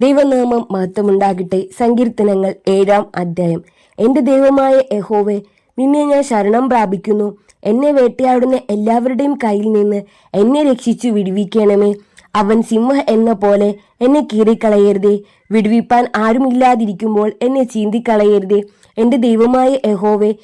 ദൈവനാമം മഹത്വമുണ്ടാകട്ടെ സങ്കീർത്തനങ്ങൾ ഏഴാം അധ്യായം. എന്റെ ദൈവമായ യഹോവേ നിന്നെ ഞാൻ ശരണം പ്രാപിക്കുന്നു. എന്നെ വേട്ടയാടുന്ന എല്ലാവരുടെയും കയ്യിൽ നിന്ന് എന്നെ രക്ഷിച്ചു വിടുവിക്കണമേ. അവൻ സിംഹ എന്ന പോലെ എന്നെ കീറിക്കളയരുതേ. വിടുവിപ്പാൻ ആരുമില്ലാതിരിക്കുമ്പോൾ എന്നെ ചീന്തിക്കളയരുതേ. എന്റെ ദൈവമായ യഹോവേ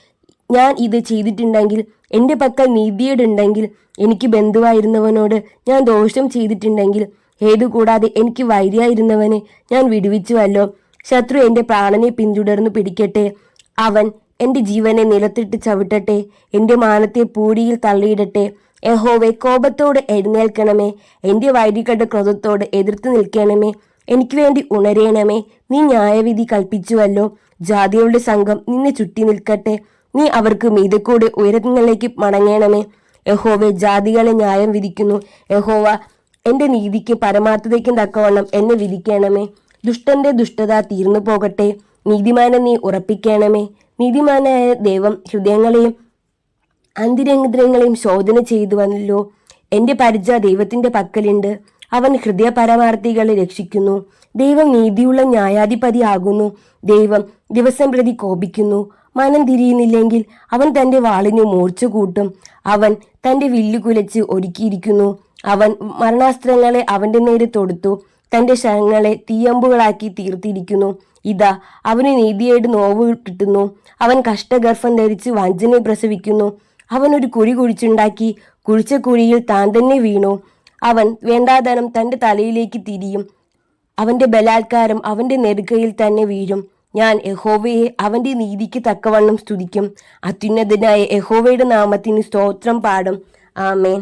ഞാൻ ഇത് ചെയ്തിട്ടുണ്ടെങ്കിൽ എന്റെ പക്കൽ നീതിയോടുണ്ടെങ്കിൽ എനിക്ക് ബന്ധുവായിരുന്നവനോട് ഞാൻ ദോഷം ചെയ്തിട്ടുണ്ടെങ്കിൽ ഹേതു കൂടാതെ എനിക്ക് വൈരിയായിരുന്നവനെ ഞാൻ വിടുവിച്ചുവല്ലോ. ശത്രു എന്റെ പ്രാണനെ പിന്തുടർന്നു പിടിക്കട്ടെ. അവൻ എന്റെ ജീവനെ നിലത്തിട്ട് ചവിട്ടട്ടെ. എന്റെ മാനത്തെ പൂടിയിൽ തള്ളിയിടട്ടെ. യഹോവെ കോപത്തോട് എഴുന്നേൽക്കണമേ. എന്റെ വൈരികളുടെ ക്രോധത്തോട് എതിർത്ത് നിൽക്കണമേ. എനിക്ക് വേണ്ടി ഉണരേണമേ. നീ ന്യായവിധി കൽപ്പിച്ചുവല്ലോ. ജാതികളുടെ സംഘം നിന്നെ ചുറ്റി നിൽക്കട്ടെ. നീ അവർക്ക് മീതക്കൂടെ ഉയരങ്ങളിലേക്ക് മടങ്ങണമേ. യഹോവെ ജാതികളെ ന്യായം വിധിക്കുന്നു. യഹോവ എന്റെ നീതിക്ക് പരമാർത്ഥതയ്ക്കും തക്കവണ്ണം എന്നെ വിധിക്കണമേ. ദുഷ്ടന്റെ ദുഷ്ടത തീർന്നു പോകട്ടെ. നീതിമാനെ നീ ഉറപ്പിക്കണമേ. നീതിമാനായ ദൈവം ഹൃദയങ്ങളെയും അന്തിരംഗങ്ങളെയും ശോധന ചെയ്തു വന്നല്ലോ എന്റെ പരിച ദൈവത്തിന്റെ പക്കലുണ്ട്. അവൻ ഹൃദയ പരമാർത്ഥികളെ രക്ഷിക്കുന്നു. ദൈവം നീതിയുള്ള ന്യായാധിപതിയാകുന്നു. ദൈവം ദിവസം പ്രതി കോപിക്കുന്നു. മനം തിരിയുന്നില്ലെങ്കിൽ അവൻ തന്റെ വാളിനെ മൂർച്ച കൂട്ടും അവൻ തന്റെ വില്ലു കുലച്ച് ഒരുക്കിയിരിക്കുന്നു. അവൻ മരണാസ്ത്രങ്ങളെ അവന്റെ നേരെ തൊടുത്തു. തന്റെ ശരങ്ങളെ തീയമ്പുകളാക്കി തീർത്തിരിക്കുന്നു. ഇതാ അവന് നീതിയായിട്ട് നോവ് കിട്ടുന്നു. അവൻ കഷ്ടഗർഭം ധരിച്ച് വഞ്ചനെ പ്രസവിക്കുന്നു. അവൻ ഒരു കുഴി കുഴിച്ചുണ്ടാക്കി കുഴിച്ച കുഴിയിൽ താൻ തന്നെ വീണു. അവൻ വേണ്ടാതനം തന്റെ തലയിലേക്ക് തിരിയും. അവന്റെ ബലാത്കാരം അവന്റെ നെറുകയിൽ തന്നെ വീഴും. ഞാൻ യഹോവയെ അവന്റെ നീതിക്ക് തക്കവണ്ണം സ്തുതിക്കും. അത്യുന്നതനായ യഹോവയുടെ നാമത്തിന് സ്തോത്രം പാടും. ആമേൻ.